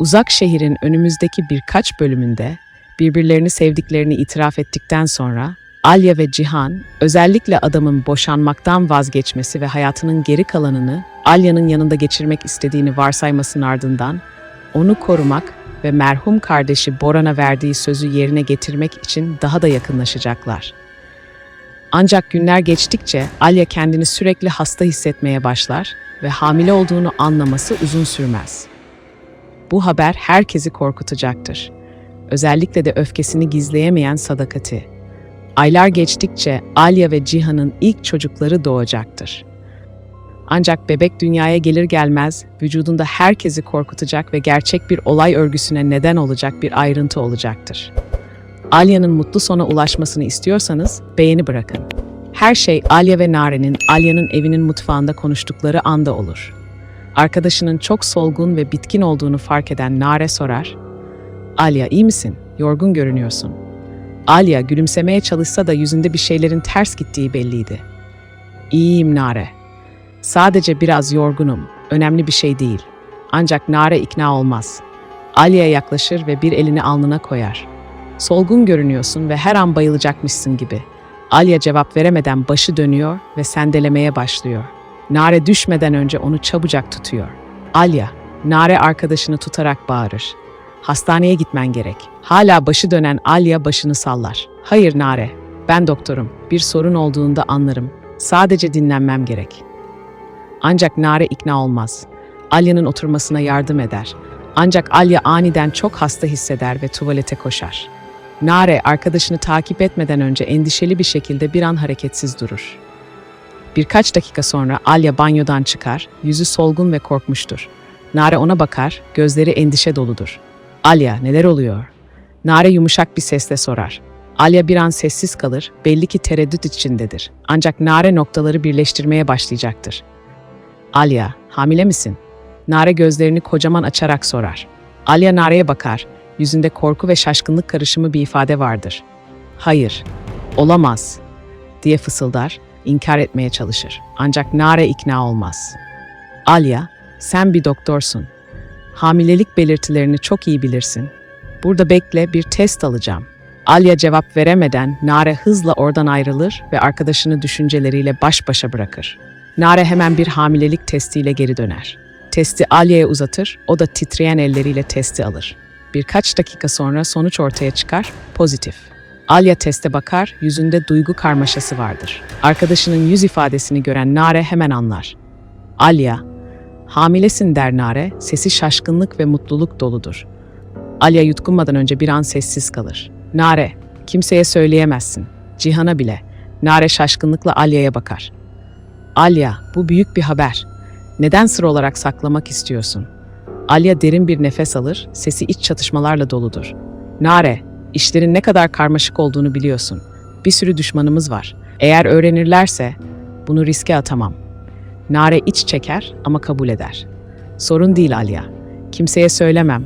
Uzak şehrin önümüzdeki birkaç bölümünde birbirlerini sevdiklerini itiraf ettikten sonra Alya ve Cihan özellikle adamın boşanmaktan vazgeçmesi ve hayatının geri kalanını Alya'nın yanında geçirmek istediğini varsaymasının ardından onu korumak ve merhum kardeşi Boran'a verdiği sözü yerine getirmek için daha da yakınlaşacaklar. Ancak günler geçtikçe Alya kendini sürekli hasta hissetmeye başlar ve hamile olduğunu anlaması uzun sürmez. Bu haber herkesi korkutacaktır. Özellikle de öfkesini gizleyemeyen Sadakati. Aylar geçtikçe Alya ve Cihan'ın ilk çocukları doğacaktır. Ancak bebek dünyaya gelir gelmez vücudunda herkesi korkutacak ve gerçek bir olay örgüsüne neden olacak bir ayrıntı olacaktır. Alya'nın mutlu sona ulaşmasını istiyorsanız beğeni bırakın. Her şey Alya ve Nare'nin Alya'nın evinin mutfağında konuştukları anda olur. Arkadaşının çok solgun ve bitkin olduğunu fark eden Nare sorar. Alya iyi misin? Yorgun görünüyorsun. Alya gülümsemeye çalışsa da yüzünde bir şeylerin ters gittiği belliydi. İyiyim Nare. Sadece biraz yorgunum. Önemli bir şey değil. Ancak Nare ikna olmaz. Alya'ya yaklaşır ve bir elini alnına koyar. Solgun görünüyorsun ve her an bayılacakmışsın gibi. Alya cevap veremeden başı dönüyor ve sendelemeye başlıyor. Nare düşmeden önce onu çabucak tutuyor. Alya, Nare arkadaşını tutarak bağırır. Hastaneye gitmen gerek. Hala başı dönen Alya başını sallar. Hayır Nare, ben doktorum. Bir sorun olduğunda anlarım. Sadece dinlenmem gerek. Ancak Nare ikna olmaz. Alya'nın oturmasına yardım eder. Ancak Alya aniden çok hasta hisseder ve tuvalete koşar. Nare arkadaşını takip etmeden önce endişeli bir şekilde bir an hareketsiz durur. Birkaç dakika sonra Alya banyodan çıkar, yüzü solgun ve korkmuştur. Nare ona bakar, gözleri endişe doludur. Alya, neler oluyor? Nare yumuşak bir sesle sorar. Alya bir an sessiz kalır, belli ki tereddüt içindedir. Ancak Nare noktaları birleştirmeye başlayacaktır. Alya, hamile misin? Nare gözlerini kocaman açarak sorar. Alya Nare'ye bakar, yüzünde korku ve şaşkınlık karışımı bir ifade vardır. Hayır, olamaz, diye fısıldar, inkar etmeye çalışır. Ancak Nare ikna olmaz. Alya, sen bir doktorsun. Hamilelik belirtilerini çok iyi bilirsin. Burada bekle, bir test alacağım. Alya cevap veremeden Nare hızla oradan ayrılır ve arkadaşını düşünceleriyle baş başa bırakır. Nare hemen bir hamilelik testiyle geri döner. Testi Alya'ya uzatır, o da titreyen elleriyle testi alır. Birkaç dakika sonra sonuç ortaya çıkar, pozitif. Alya teste bakar, yüzünde duygu karmaşası vardır. Arkadaşının yüz ifadesini gören Nare hemen anlar. Alya, hamilesin der Nare, sesi şaşkınlık ve mutluluk doludur. Alya yutkunmadan önce bir an sessiz kalır. Nare, kimseye söyleyemezsin. Cihan'a bile. Nare şaşkınlıkla Alya'ya bakar. Alya, bu büyük bir haber. Neden sır olarak saklamak istiyorsun? Alya derin bir nefes alır, sesi iç çatışmalarla doludur. Nare, işlerin ne kadar karmaşık olduğunu biliyorsun. Bir sürü düşmanımız var. Eğer öğrenirlerse bunu riske atamam. Nare iç çeker ama kabul eder. Sorun değil Alya. Kimseye söylemem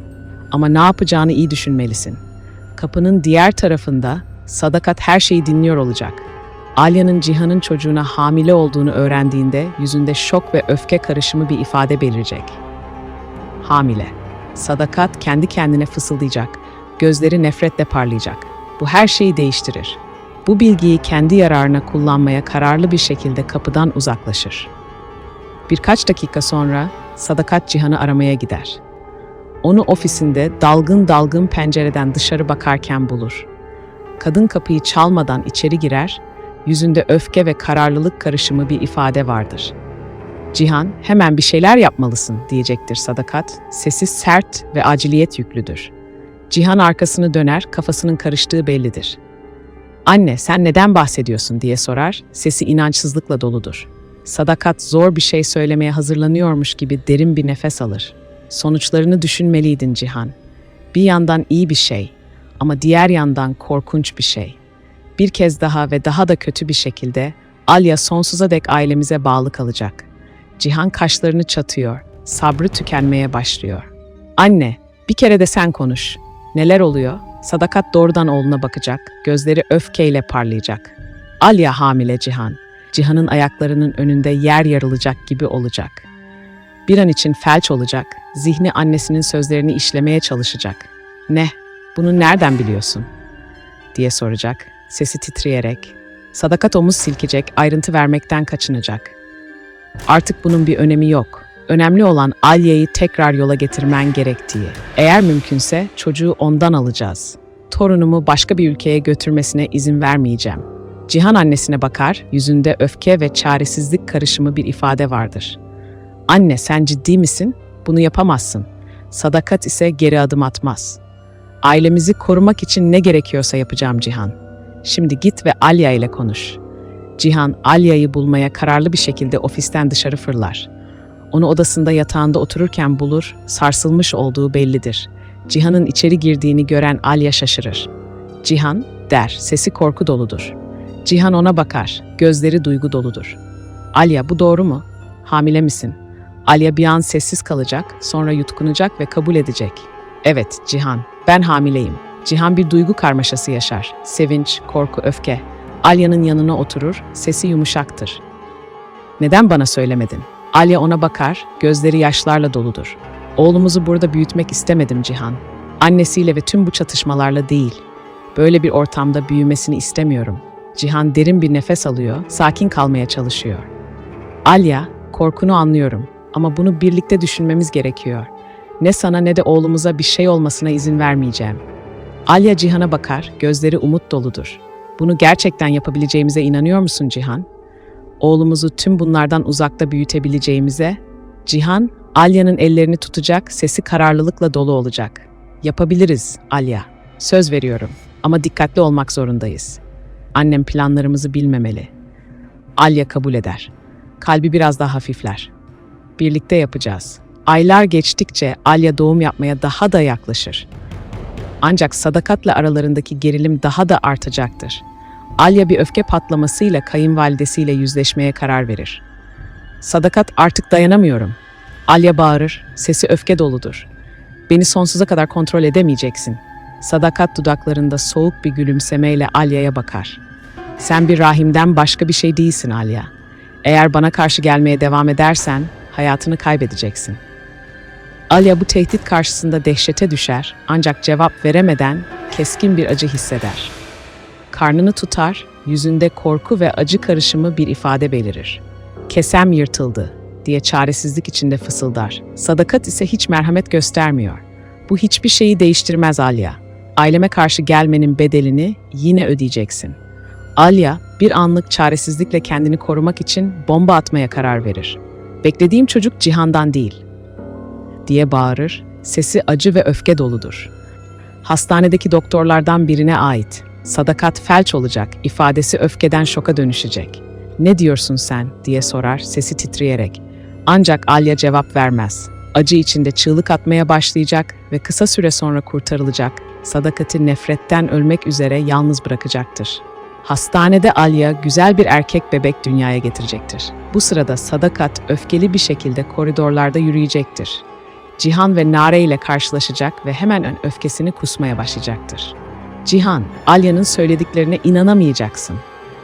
ama ne yapacağını iyi düşünmelisin. Kapının diğer tarafında Sadakat her şeyi dinliyor olacak. Alya'nın Cihan'ın çocuğuna hamile olduğunu öğrendiğinde yüzünde şok ve öfke karışımı bir ifade belirecek. Hamile. Sadakat kendi kendine fısıldayacak, gözleri nefretle parlayacak. Bu her şeyi değiştirir. Bu bilgiyi kendi yararına kullanmaya kararlı bir şekilde kapıdan uzaklaşır. Birkaç dakika sonra Sadakat Cihan'ı aramaya gider. Onu ofisinde dalgın dalgın pencereden dışarı bakarken bulur. Kadın kapıyı çalmadan içeri girer, yüzünde öfke ve kararlılık karışımı bir ifade vardır. Cihan, hemen bir şeyler yapmalısın diyecektir Sadakat, sesi sert ve aciliyet yüklüdür. Cihan arkasını döner, kafasının karıştığı bellidir. Anne, sen neden bahsediyorsun diye sorar, sesi inançsızlıkla doludur. Sadakat zor bir şey söylemeye hazırlanıyormuş gibi derin bir nefes alır. Sonuçlarını düşünmeliydin Cihan. Bir yandan iyi bir şey ama diğer yandan korkunç bir şey. Bir kez daha ve daha da kötü bir şekilde Alya sonsuza dek ailemize bağlı kalacak. Cihan kaşlarını çatıyor, sabrı tükenmeye başlıyor. Anne, bir kere de sen konuş. Neler oluyor? Sadakat doğrudan oğluna bakacak, gözleri öfkeyle parlayacak. Alya hamile Cihan. Cihan'ın ayaklarının önünde yer yarılacak gibi olacak. Bir an için felç olacak, zihni annesinin sözlerini işlemeye çalışacak. Ne? Bunu nereden biliyorsun? diye soracak, sesi titreyerek. Sadakat omuz silkecek, ayrıntı vermekten kaçınacak. Artık bunun bir önemi yok. Önemli olan Alya'yı tekrar yola getirmen gerektiği. Eğer mümkünse çocuğu ondan alacağız. Torunumu başka bir ülkeye götürmesine izin vermeyeceğim. Cihan annesine bakar, yüzünde öfke ve çaresizlik karışımı bir ifade vardır. Anne sen ciddi misin? Bunu yapamazsın. Sadakat ise geri adım atmaz. Ailemizi korumak için ne gerekiyorsa yapacağım Cihan. Şimdi git ve Alya ile konuş. Cihan, Alya'yı bulmaya kararlı bir şekilde ofisten dışarı fırlar. Onu odasında yatağında otururken bulur, sarsılmış olduğu bellidir. Cihan'ın içeri girdiğini gören Alya şaşırır. Cihan, der, sesi korku doludur. Cihan ona bakar, gözleri duygu doludur. Alya, bu doğru mu? Hamile misin? Alya bir an sessiz kalacak, sonra yutkunacak ve kabul edecek. Evet, Cihan, ben hamileyim. Cihan bir duygu karmaşası yaşar. Sevinç, korku, öfke. Alya'nın yanına oturur, sesi yumuşaktır. Neden bana söylemedin? Alya ona bakar, gözleri yaşlarla doludur. Oğlumuzu burada büyütmek istemedim Cihan. Annesiyle ve tüm bu çatışmalarla değil. Böyle bir ortamda büyümesini istemiyorum. Cihan derin bir nefes alıyor, sakin kalmaya çalışıyor. Alya, korkunu anlıyorum ama bunu birlikte düşünmemiz gerekiyor. Ne sana ne de oğlumuza bir şey olmasına izin vermeyeceğim. Alya Cihan'a bakar, gözleri umut doludur. Bunu gerçekten yapabileceğimize inanıyor musun Cihan? Oğlumuzu tüm bunlardan uzakta büyütebileceğimize, Cihan, Alya'nın ellerini tutacak, sesi kararlılıkla dolu olacak. Yapabiliriz, Alya. Söz veriyorum. Ama dikkatli olmak zorundayız. Annem planlarımızı bilmemeli. Alya kabul eder. Kalbi biraz daha hafifler. Birlikte yapacağız. Aylar geçtikçe Alya doğum yapmaya daha da yaklaşır. Ancak sadakatla aralarındaki gerilim daha da artacaktır. Alya bir öfke patlamasıyla kayınvalidesiyle yüzleşmeye karar verir. Sadakat artık dayanamıyorum. Alya bağırır, sesi öfke doludur. Beni sonsuza kadar kontrol edemeyeceksin. Sadakat dudaklarında soğuk bir gülümsemeyle Alya'ya bakar. Sen bir rahimden başka bir şey değilsin Alya. Eğer bana karşı gelmeye devam edersen hayatını kaybedeceksin. Alya bu tehdit karşısında dehşete düşer ancak cevap veremeden keskin bir acı hisseder. Karnını tutar, yüzünde korku ve acı karışımı bir ifade belirir. Kesem yırtıldı diye çaresizlik içinde fısıldar. Sadakat ise hiç merhamet göstermiyor. Bu hiçbir şeyi değiştirmez Alya. Aileme karşı gelmenin bedelini yine ödeyeceksin. Alya bir anlık çaresizlikle kendini korumak için bomba atmaya karar verir. Beklediğim çocuk Cihan'dan değil, diye bağırır, sesi acı ve öfke doludur. Hastanedeki doktorlardan birine ait. Sadakat felç olacak, ifadesi öfkeden şoka dönüşecek. Ne diyorsun sen diye sorar sesi titreyerek. Ancak Alya cevap vermez. Acı içinde çığlık atmaya başlayacak ve kısa süre sonra kurtarılacak. Sadakati nefretten ölmek üzere yalnız bırakacaktır. Hastanede Alya güzel bir erkek bebek dünyaya getirecektir. Bu sırada Sadakat öfkeli bir şekilde koridorlarda yürüyecektir. Cihan ve Nare ile karşılaşacak ve hemen ön öfkesini kusmaya başlayacaktır. Cihan, Alya'nın söylediklerine inanamayacaksın.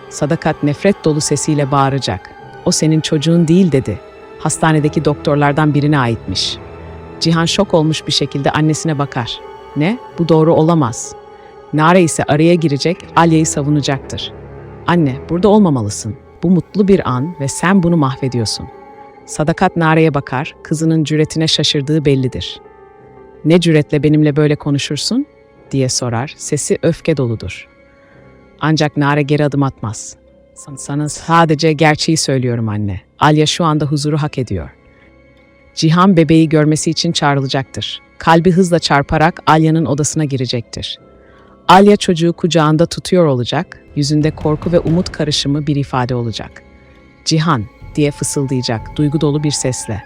Sadakat nefret dolu sesiyle bağıracak. O senin çocuğun değil dedi. Hastanedeki doktorlardan birine aitmiş. Cihan şok olmuş bir şekilde annesine bakar. Ne? Bu doğru olamaz. Nare ise araya girecek, Alya'yı savunacaktır. Anne, burada olmamalısın. Bu mutlu bir an ve sen bunu mahvediyorsun. Sadakat Nare'ye bakar, kızının cüretine şaşırdığı bellidir. Ne cüretle benimle böyle konuşursun? Diye sorar, sesi öfke doludur. Ancak Nare geri adım atmaz. Sana sadece gerçeği söylüyorum anne. Alya şu anda huzuru hak ediyor. Cihan bebeği görmesi için çağrılacaktır. Kalbi hızla çarparak Alya'nın odasına girecektir. Alya çocuğu kucağında tutuyor olacak, yüzünde korku ve umut karışımı bir ifade olacak. Cihan diye fısıldayacak duygu dolu bir sesle.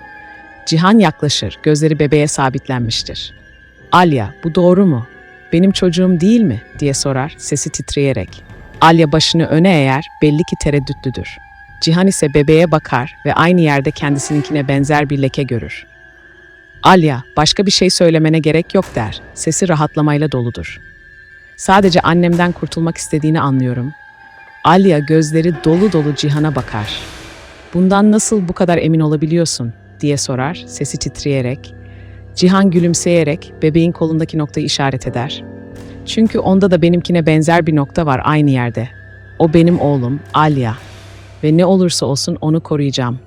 Cihan yaklaşır, gözleri bebeğe sabitlenmiştir. Alya, bu doğru mu? Benim çocuğum değil mi? diye sorar, sesi titreyerek. Alya başını öne eğer, belli ki tereddütlüdür. Cihan ise bebeğe bakar ve aynı yerde kendisininkine benzer bir leke görür. Alya, başka bir şey söylemene gerek yok der. Sesi rahatlamayla doludur. Sadece annemden kurtulmak istediğini anlıyorum. Alya gözleri dolu dolu Cihan'a bakar. Bundan nasıl bu kadar emin olabiliyorsun? diye sorar, sesi titreyerek. Cihan gülümseyerek bebeğin kolundaki noktayı işaret eder. Çünkü onda da benimkine benzer bir nokta var aynı yerde. O benim oğlum, Alya. Ve ne olursa olsun onu koruyacağım.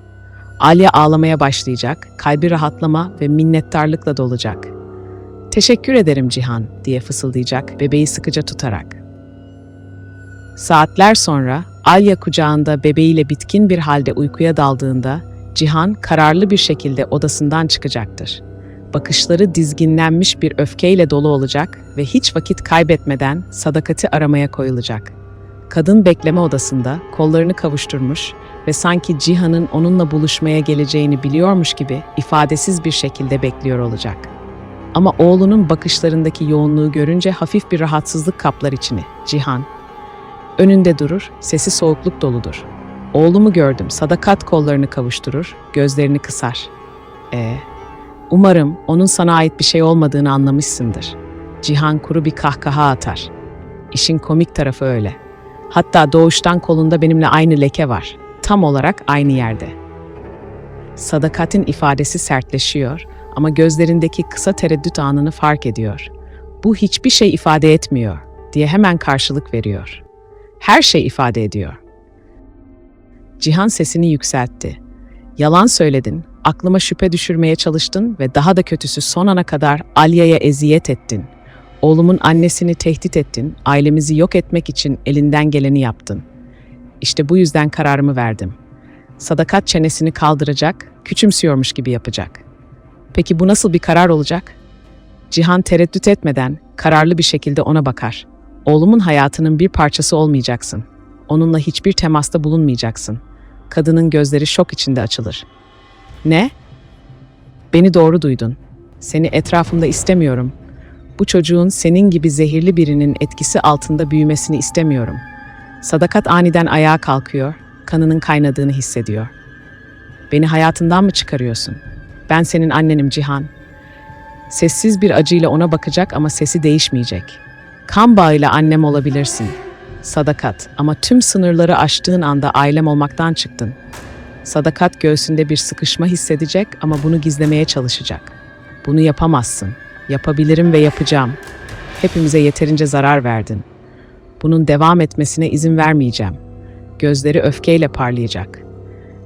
Alya ağlamaya başlayacak, kalbi rahatlama ve minnettarlıkla dolacak. Teşekkür ederim Cihan diye fısıldayacak bebeği sıkıca tutarak. Saatler sonra Alya kucağında bebeğiyle bitkin bir halde uykuya daldığında Cihan kararlı bir şekilde odasından çıkacaktır. Bakışları dizginlenmiş bir öfkeyle dolu olacak ve hiç vakit kaybetmeden sadakati aramaya koyulacak. Kadın bekleme odasında kollarını kavuşturmuş ve sanki Cihan'ın onunla buluşmaya geleceğini biliyormuş gibi ifadesiz bir şekilde bekliyor olacak. Ama oğlunun bakışlarındaki yoğunluğu görünce hafif bir rahatsızlık kaplar içini. Cihan, Önünde durur, sesi soğukluk doludur. Oğlumu gördüm, sadakat kollarını kavuşturur, gözlerini kısar. E, umarım onun sana ait bir şey olmadığını anlamışsındır. Cihan kuru bir kahkaha atar. İşin komik tarafı öyle. Hatta doğuştan kolunda benimle aynı leke var. Tam olarak aynı yerde. Sadakatin ifadesi sertleşiyor ama gözlerindeki kısa tereddüt anını fark ediyor. Bu hiçbir şey ifade etmiyor diye hemen karşılık veriyor.'' her şey ifade ediyor. Cihan sesini yükseltti. Yalan söyledin, aklıma şüphe düşürmeye çalıştın ve daha da kötüsü son ana kadar Alya'ya eziyet ettin. Oğlumun annesini tehdit ettin, ailemizi yok etmek için elinden geleni yaptın. İşte bu yüzden kararımı verdim. Sadakat çenesini kaldıracak, küçümsüyormuş gibi yapacak. Peki bu nasıl bir karar olacak? Cihan tereddüt etmeden kararlı bir şekilde ona bakar. Oğlumun hayatının bir parçası olmayacaksın. Onunla hiçbir temasta bulunmayacaksın. Kadının gözleri şok içinde açılır. Ne? Beni doğru duydun. Seni etrafımda istemiyorum. Bu çocuğun senin gibi zehirli birinin etkisi altında büyümesini istemiyorum. Sadakat aniden ayağa kalkıyor, kanının kaynadığını hissediyor. Beni hayatından mı çıkarıyorsun? Ben senin annenim Cihan. Sessiz bir acıyla ona bakacak ama sesi değişmeyecek.'' Kan bağıyla annem olabilirsin. Sadakat ama tüm sınırları aştığın anda ailem olmaktan çıktın. Sadakat göğsünde bir sıkışma hissedecek ama bunu gizlemeye çalışacak. Bunu yapamazsın. Yapabilirim ve yapacağım. Hepimize yeterince zarar verdin. Bunun devam etmesine izin vermeyeceğim. Gözleri öfkeyle parlayacak.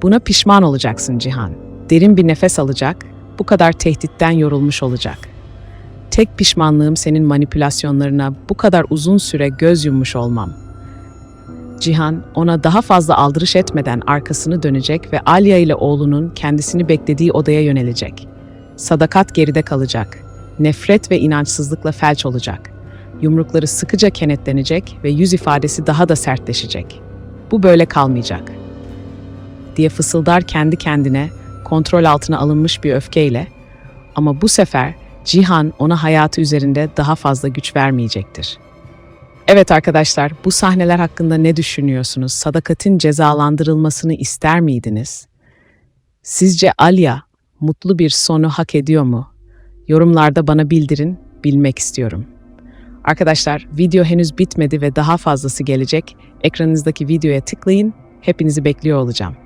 Buna pişman olacaksın Cihan. Derin bir nefes alacak, bu kadar tehditten yorulmuş olacak. Tek pişmanlığım senin manipülasyonlarına bu kadar uzun süre göz yummuş olmam. Cihan ona daha fazla aldırış etmeden arkasını dönecek ve Alya ile oğlunun kendisini beklediği odaya yönelecek. Sadakat geride kalacak. Nefret ve inançsızlıkla felç olacak. Yumrukları sıkıca kenetlenecek ve yüz ifadesi daha da sertleşecek. Bu böyle kalmayacak. diye fısıldar kendi kendine kontrol altına alınmış bir öfkeyle ama bu sefer Cihan ona hayatı üzerinde daha fazla güç vermeyecektir. Evet arkadaşlar, bu sahneler hakkında ne düşünüyorsunuz? Sadakatin cezalandırılmasını ister miydiniz? Sizce Alya mutlu bir sonu hak ediyor mu? Yorumlarda bana bildirin, bilmek istiyorum. Arkadaşlar, video henüz bitmedi ve daha fazlası gelecek. Ekranınızdaki videoya tıklayın. Hepinizi bekliyor olacağım.